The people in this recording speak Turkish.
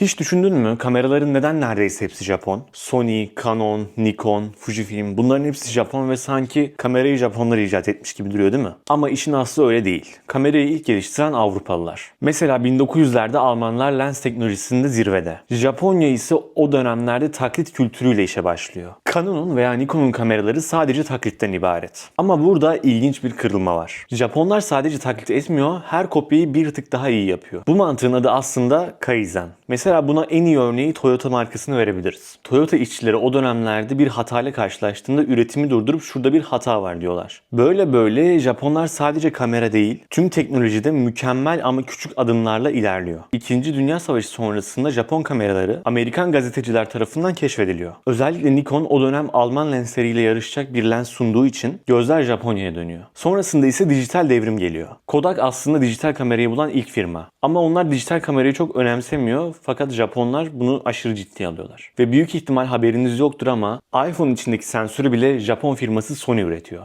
Hiç düşündün mü kameraların neden neredeyse hepsi Japon? Sony, Canon, Nikon, Fujifilm bunların hepsi Japon ve sanki kamerayı Japonlar icat etmiş gibi duruyor değil mi? Ama işin aslı öyle değil. Kamerayı ilk geliştiren Avrupalılar. Mesela 1900'lerde Almanlar lens teknolojisinde zirvede. Japonya ise o dönemlerde taklit kültürüyle işe başlıyor. Canon'un veya Nikon'un kameraları sadece taklitten ibaret. Ama burada ilginç bir kırılma var. Japonlar sadece taklit etmiyor, her kopyayı bir tık daha iyi yapıyor. Bu mantığın adı aslında Kaizen. Mesela buna en iyi örneği Toyota markasını verebiliriz. Toyota işçileri o dönemlerde bir hatayla karşılaştığında üretimi durdurup şurada bir hata var diyorlar. Böyle böyle Japonlar sadece kamera değil, tüm teknolojide mükemmel ama küçük adımlarla ilerliyor. İkinci Dünya Savaşı sonrasında Japon kameraları Amerikan gazeteciler tarafından keşfediliyor. Özellikle Nikon o dönem Alman lensleriyle yarışacak bir lens sunduğu için gözler Japonya'ya dönüyor. Sonrasında ise dijital devrim geliyor. Kodak aslında dijital kamerayı bulan ilk firma. Ama onlar dijital kamerayı çok önemsemiyor fakat Japonlar bunu aşırı ciddiye alıyorlar. Ve büyük ihtimal haberiniz yoktur ama iPhone içindeki sensörü bile Japon firması Sony üretiyor.